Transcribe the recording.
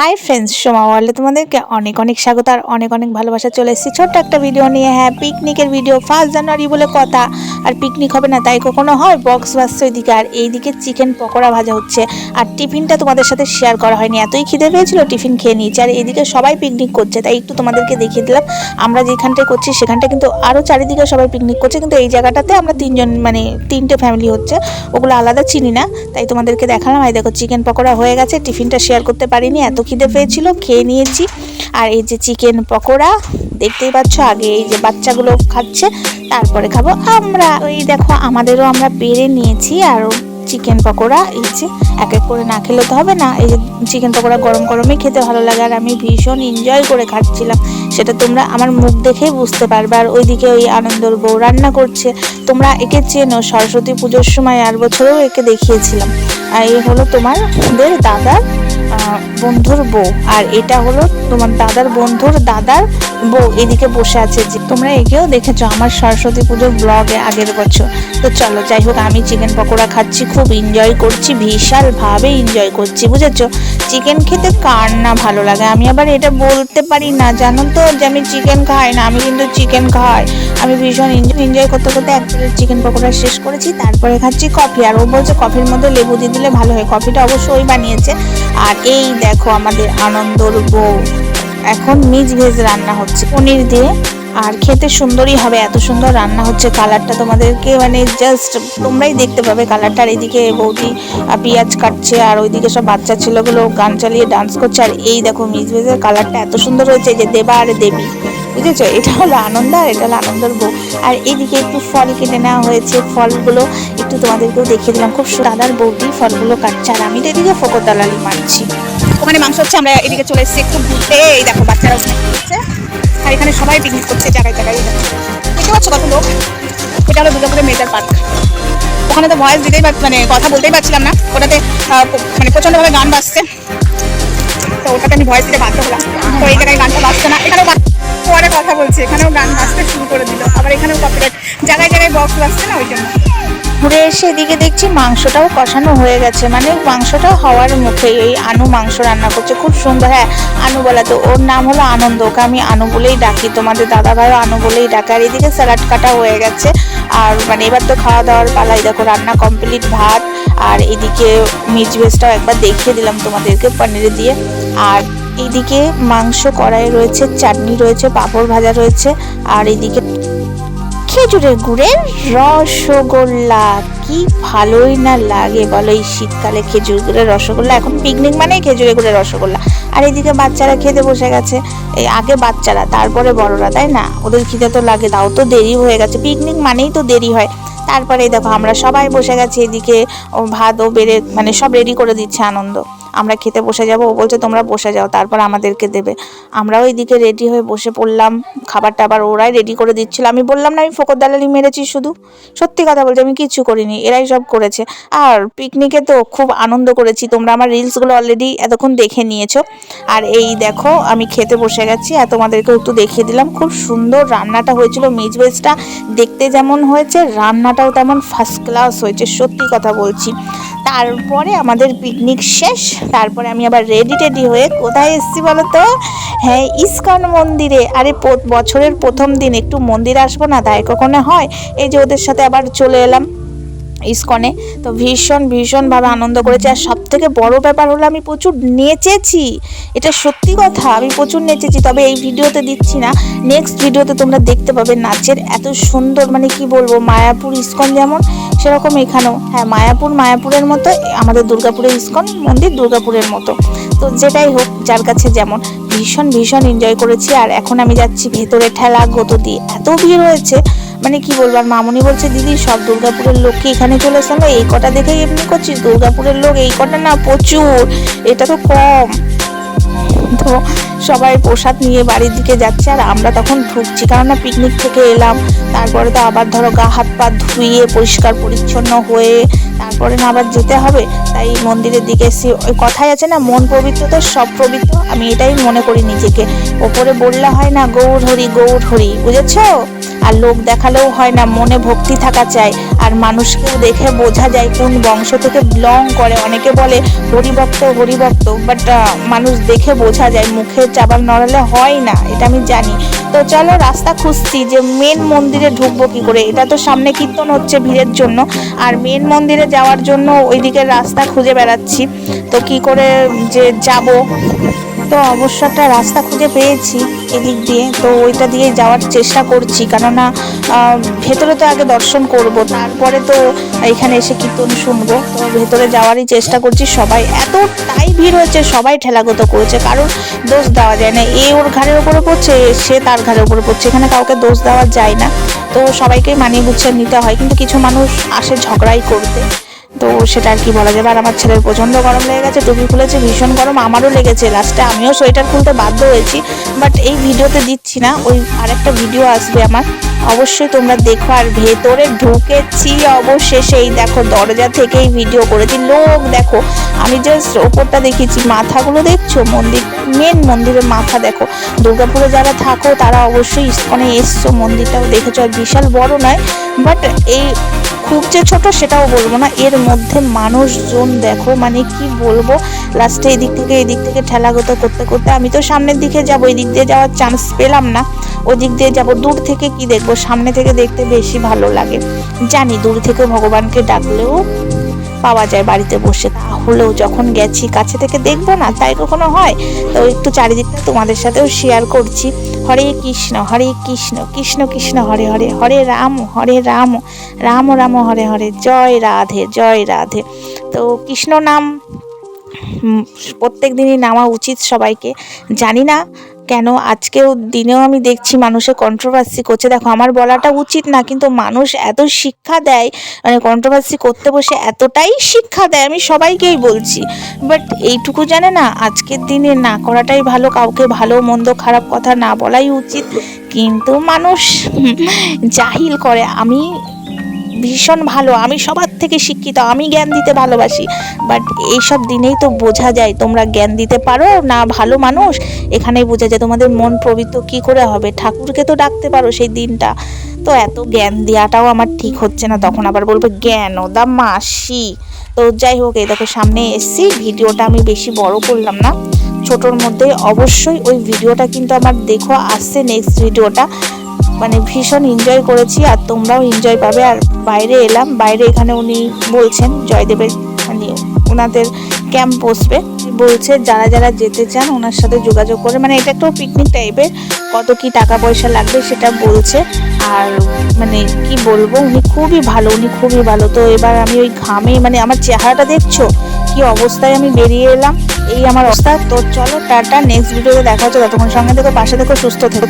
Hi friends Soma ওয়ার্ল্ডে তোমাদেরকে অনেক অনেক স্বাগত আর অনেক অনেক ভালোবাসা চলে এসেছি। ছোট্ট একটা ভিডিও নিয়ে হ্যাঁ পিকনিকের ভিডিও ফার্স্ট জানুয়ারি বলে কথা। আর পিকনিক হবে না, তাই কখনো হয়? বক্স বাসছে ওইদিকে আর এইদিকে চিকেন পকোড়া ভাজা হচ্ছে। আর টিফিনটা তোমাদের সাথে শেয়ার করা হয়নি। এতই খিদে পেয়েছিল, টিফিন খেয়ে নিয়েছি। আর এইদিকে সবাই পিকনিক করছে, তাই একটু তোমাদেরকে দেখিয়ে দিলাম। আমরা যেখানটায় করছি সেখানটা কিন্তু আরও চারিদিকে সবাই পিকনিক করছে। কিন্তু এই জায়গাটাতে আমরা তিনজন মানে তিনটে ফ্যামিলি হচ্ছে। ওগুলো আলাদা, চিনি না। তাই তোমাদেরকে দেখালাম। এই দেখো চিকেন পকোড়া হয়ে গেছে। টিফিনটা শেয়ার করতে পারিনি, এত খিদে পেয়েছিল, খেয়ে নিয়েছি। আর এই যে চিকেন পকোড়া, দেখতেই পাচ্ছ, আগে এই যে বাচ্চাগুলো খাচ্ছে, তারপরে খাব আমরা। ওই দেখো, আমাদেরও আমরা পেরে নিয়েছি, আর চিকেন পকোড়া, এই যে এক এক করে না খেলে তো হবে না। এই যে চিকেন পকোড়া গরম গরমই খেতে ভালো লাগে, আর আমি ভীষণ এনজয় করে খাচ্ছিলাম। সেটা তোমরা আমার মুখ দেখেই বুঝতে পারবে। আর ওইদিকে ওই আনন্দর বউ রান্না করছে। তোমরা একে চেনো, সরস্বতী পুজোর সময় আর বছরেও একে দেখিয়েছিলাম। আর এই হলো তোমাদের দাদার বন্ধুর বউ। আর এটা হলো তোমার দাদার বন্ধুর দাদার বউ এদিকে বসে আছে যে, তোমরা একেও দেখেছ আমার সরস্বতী পুজোর ব্লগে আগের বছর। তো চলো, যাই হোক, আমি চিকেন পকোড়া খাচ্ছি, খুব এনজয় করছি বিশাল ভাবে এনজয় করছি, বুঝেছ? চিকেন খেতে কার না ভালো লাগে? আমি আবার এটা বলতে পারি না, জানো তো যে আমি চিকেন খাই না, আমি কিন্তু চিকেন খাই। আমি ভীষণ এনজয় করতে করতে এক প্লেট চিকেন পকোড়া শেষ করেছি, তারপরে খাচ্ছি কফি আর ও বলছে কফির মধ্যে লেবু দিয়ে দিলে ভালো হয়। কফিটা অবশ্যই বানিয়েছে। আর এই দেখো আমাদের আনন্দর বউ। এখন মিজ ভেজ রান্না হচ্ছে। পনির দিয়ে। আর খেতে সুন্দরই হবে, এত সুন্দর রান্না হচ্ছে। কালারটা তোমাদেরকে মানে জাস্ট তোমরাই দেখতে পাবে কালারটা। আর এদিকে বৌদি পেঁয়াজ কাটছে, আর ওইদিকে সব বাচ্চা ছেলেগুলো গান চালিয়ে ডান্স করছে। আর এই দেখো মিজ ভেজের কালারটা এত সুন্দর হয়েছে যে দেবা আর দেবী। বুঝেছ? এটা হলো আনন্দ আর এটা হলো আনন্দর বউ। আর এদিকে একটু ফল কেটে নেওয়া হয়েছে। ফলগুলো একটু তোমাদেরকেও দেখিয়ে দিলাম। খুব দাদার বৌদি ফলগুলো কাটছে। আর আমি তো এদিকে ফকর দালালি মারছি। ওখানে মাংস হচ্ছে, আমরা এদিকে চলে এসেছি একটু ঘুরতে। এই দেখো, বাচ্চারা ওখানে ঘুরছে আর এখানে সবাই পিকনিক করছে, জায়গায় জায়গায়। দেখতে পাচ্ছ কত লোক? এটা হলো দুর্গাপুরের মেজার পার্ক। ওখানে তো ভয়েস দিতেই মানে কথা বলতেই পারছিলাম না। ওটাতে মানে প্রচণ্ডভাবে গান বাজছে। তো ওটাতে আমি ভয়েস দিতে বাধ্য হলাম। তো এই জায়গায় গানটা বাজছে না। এখানেও পরে কথা বলছি। এখানেও গান বাজতে শুরু করে দিল। আবার এখানেও কপিরাইট জায়গায় জায়গায় বক্স বাজছে না ওই জন্য। ঘুরে এসে এদিকে দেখছি মাংসটাও কষানো হয়ে গেছে। মানে মাংসটা হওয়ার মুখে এই আনু মাংস রান্না করছে। খুব সুন্দর। হ্যাঁ আনু বলা তো, ওর নাম হলো আনন্দ। ওকে আমি আনু বলেই ডাকি। তোমাদের দাদা ভাইও আনু বলেই ডাকে। আর এদিকে স্যালাড কাটা হয়ে গেছে। আর মানে এবার তো খাওয়া দাওয়ার পালাই। দেখো, রান্না কমপ্লিট ভাত। আর এদিকে মিচ ভেজটাও একবার দেখিয়ে দিলাম তোমাদেরকে পনিরে দিয়ে। আর এদিকে মাংস কড়াই রয়েছে, চাটনি রয়েছে, পাঁপড় ভাজা রয়েছে। আর এদিকে খেজুরের গুড়ের রসগোল্লা। কি ভালোই না লাগে বলো এই শীতকালে খেজুর গুড়ের রসগোল্লা। এখন পিকনিক মানেই খেজুরের গুড়ের রসগোল্লা। আর এদিকে বাচ্চারা খেতে বসে গেছে। এই আগে বাচ্চারা, তারপরে বড়রা, তাই না? ওদের খিদে তো লাগে, তাও তো দেরি হয়ে গেছে। পিকনিক মানেই তো দেরি হয়। তারপরে দেখো, আমরা সবাই বসে গেছি এদিকে। ও ভাত ও বেড়ে মানে সব রেডি করে দিচ্ছে আনন্দ। আমরা খেতে বসে যাব, ও বলছে, তোমরা বসে যাও, তারপর আমাদেরকে দেবে। আমরাও এইদিকে রেডি হয়ে বসে পড়লাম, খাবারটা আবার ওরাই রেডি করে দিচ্ছিল। আমি বললাম, না, আমি ফোকর দালালি মেরেছি শুধু। সত্যি কথা বলছি আমি কিচ্ছু করিনি, এরাই সব করেছে। আর পিকনিকে তো খুব আনন্দ করেছি, তোমরা আমার রিলসগুলো অলরেডি এতক্ষণ দেখে নিয়েছো। আর এই দেখো, আমি খেতে বসে গেছি, আর তোমাদেরকে একটু দেখিয়ে দিলাম, খুব সুন্দর রান্নাটা হয়েছিল, মিজ ভেজটা দেখতে যেমন হয়েছে, রান্নাটাও তেমন ফার্স্ট ক্লাস হয়েছে, সত্যি কথা বলছি। তারপরে আমাদের পিকনিক শেষ। তারপরে আমি আবার রেডি টেডি হয়ে কোথায় এসেছি বলো তো হ্যাঁ ইস্কন মন্দিরে। আরে বছরের প্রথম দিন একটু মন্দির আসব না? তাই কখনো হয়? এই যে ওদের সাথে আবার চলে এলাম। ইস্কনে। তো ভীষণ, ভীষণভাবে আনন্দ করেছি। আর সব থেকে বড় ব্যাপার হলো আমি প্রচুর নেচেছি। এটা সত্যি কথা, আমি প্রচুর নেচেছি। তবে এই ভিডিওতে দিচ্ছি না। নেক্সট ভিডিওতে তোমরা দেখতে পাবে নাচের এত সুন্দর মানে কি বলব, মায়াপুর ইস্কন যেমন, সেরকম এখানেও। হ্যাঁ মায়াপুর, মায়াপুরের মতো, আমাদের দুর্গাপুরের ইস্কন, মন্দির দুর্গাপুরের মতো। তো যেটাই হোক, যার কাছে যেমন। ভীষণ ভীষণ এনজয় করেছি। আর এখন আমি যাচ্ছি ভেতরে ঠেলা গতো দিয়ে এত ভিড় হয়েছে। মানে কি বলব, আর মামুনি বলছে, দিদি, সব দুর্গাপুরের লোককে এখানে চলে এসলো এই কটা দেখেই এমনি করছিস? দুর্গাপুরের লোক এই কটা না, প্রচুর। এটা তো কম। তো সবাই প্রসাদ নিয়ে বাড়ির দিকে যাচ্ছে, আর আমরা তখন ঢুকছি। কেননা পিকনিক থেকে এলাম। তারপরে তো আবার ধরো গা হাত পা ধুয়ে পরিষ্কার পরিচ্ছন্ন হয়ে তারপরে না আবার যেতে হবে। তাই মন্দিরের দিকে এসে ওই কথাই আছে না, মন পবিত্র তো, সব পবিত্র। আমি এটাই মনে করি নিজেকে। ওপরে বললে হয় না, গৌর হরি গৌর হরি। বুঝেছ? আর লোক দেখালেও হয় না, মনে ভক্তি থাকা চাই। আর মানুষকেও দেখে বোঝা যায় কোন বংশ থেকে বিলং করে। অনেকে বলে হরিভক্ত হরিভক্ত বাট মানুষ দেখে বোঝা যায়, মুখে চাবাল নড়ালে হয় না, এটা আমি জানি। তো চলো রাস্তা খুঁজছি যে মেন মন্দিরে ঢুকবো কি করে। এটা তো সামনে কীর্তন হচ্ছে ভিড়ের জন্য। আর মেন মন্দিরে যাওয়ার জন্য ওইদিকে রাস্তা খুঁজে বেড়াচ্ছি। তো কি করে যে যাব? তো অবশ্য একটা রাস্তা খুঁজে পেয়েছি এদিক দিয়ে। তো ওইটা দিয়ে যাওয়ার চেষ্টা করছি। কেননা ভেতরে তো আগে দর্শন করব, তারপরে তো এখানে এসে কীর্তন শুনব। তো ভেতরে যাওয়ারই চেষ্টা করছি সবাই। এতটাই ভিড় হয়েছে, সবাই ঠেলাগত করেছে কারণ দোষ দেওয়া যায় না। এ ওর ঘাড়ের উপরে পড়ছে, সে তার ঘাড়ের উপরে পড়ছে। এখানে কাউকে দোষ দেওয়া যায় না। তো সবাইকে মানিয়ে গুছিয়ে নিতে হয়, কিন্তু কিছু মানুষ আসে ঝগড়াই করতে। তো সেটা আর কি বলা যাবে? আর আমার ছেলের প্রচণ্ড গরম লেগে গেছে, টুপি খুলেছে, ভীষণ গরম, আমারও লেগেছে। লাস্টে আমিও সোয়েটার খুলতে বাধ্য হয়েছি বাট এই ভিডিওতে দিচ্ছি না, ওই আরেকটা ভিডিও আসবে আমার। অবশ্যই তোমরা দেখো, আর ভেতরে ঢুকেছি অবশেষে। এই দেখো, দরজা থেকেই ভিডিও করেছি। লোক দেখো, আমি জাস্ট ওপরটা দেখেছি, মাথাগুলো দেখছ? মন্দির মেন মন্দিরের মাথা দেখো। দুর্গাপুরে যারা থাকো, তারা অবশ্যই ইস্কনে এসছো, মন্দিরটাও দেখেছ। আর বিশাল বড় নয় বাট এই খুব যে ছোট সেটাও বলব না। এর মধ্যে মানুষজন দেখো মানে কি বলব? লাস্টে এদিক থেকে এদিক থেকে ঠেলাগত করতে করতে আমি তো সামনের দিকে যাব, এদিক দিয়ে যাওয়ার চান্স পেলাম না। ওই দিক দিয়ে যাব, দূর থেকে কি দেখব? সামনে থেকে দেখতে বেশি ভালো লাগে। জানি দূর থেকে ভগবানকে ডাকলেও পাওয়া যায় বাড়িতে বসে। তাহলেও যখন গেছি, কাছে থেকে দেখব না, তাই কখনো হয়? তো একটু চারিদিকটা তোমাদের সাথেও শেয়ার করছি। হরে কৃষ্ণ হরে কৃষ্ণ কৃষ্ণ কৃষ্ণ, হরে হরে হরে রাম হরে রাম রাম রাম, হরে হরে, জয় রাধে জয় রাধে। তো কৃষ্ণ নাম প্রত্যেক দিনই নামা উচিত সবাইকে। জানি না কেন? আজকেও দিনেও আমি দেখছি মানুষে কন্ট্রোভার্সি করছে। দেখো, আমার বলাটা উচিত না, কিন্তু মানুষ এত শিক্ষা দেয় মানে কন্ট্রোভার্সি করতে বসে এতটাই শিক্ষা দেয়, আমি সবাইকেই বলছি। বাট এইটুকু জানে না, আজকের দিনে না করাটাই ভালো, কাউকে ভালো, মন্দ, খারাপ কথা না বলাই উচিত। কিন্তু মানুষ জাহিল করে। আমি ভীষণ ভালো, আমি সবার থেকে শিক্ষিত। আমি জ্ঞান দিতে ভালোবাসি বাট এইসব দিনেই তো বোঝা যায় তোমরা জ্ঞান দিতে পারো না ভালো মানুষ। এখানেই বোঝা যায় তোমাদের মন পবিত্র কি করে হবে। ঠাকুরকে তো ডাকতে পারো সেই দিনটা। তো এত জ্ঞান দেওয়াটাও আমার ঠিক হচ্ছে না। তখন আবার বলবে, জ্ঞান, ও দা মাসি। তো যাই হোক, এই দেখো সামনে এসছি। ভিডিওটা আমি বেশি বড় করলাম না। ছোটোর মধ্যে অবশ্যই ওই ভিডিওটা কিন্তু আমার দেখো, আসছে নেক্সট ভিডিওটা। মানে ভীষণ এনজয় করেছি, আর তোমরাও এনজয় পাবে। আর বাইরে এলাম, বাইরে এখানে উনি বলছেন, জয়দেবের মানে ওনাদের ক্যাম্প বসবে। বলছে, যারা যারা যেতে চান ওনার সাথে যোগাযোগ করে। মানে এটা একটা পিকনিক টাইপের কত কি টাকা পয়সা লাগবে সেটা বলছে। আর মানে কি বলব, উনি খুবই ভালো, উনি খুবই ভালো। তো এবার আমি ওই ঘামে মানে আমার চেহারাটা দেখছ? কি অবস্থায় আমি বেরিয়ে এলাম? এই আমার অবস্থা। তো চলো টাটা নেক্সট ভিডিওতে দেখা হচ্ছে। ততক্ষণ সঙ্গে দেখো পাশে দেখো সুস্থ থেকো।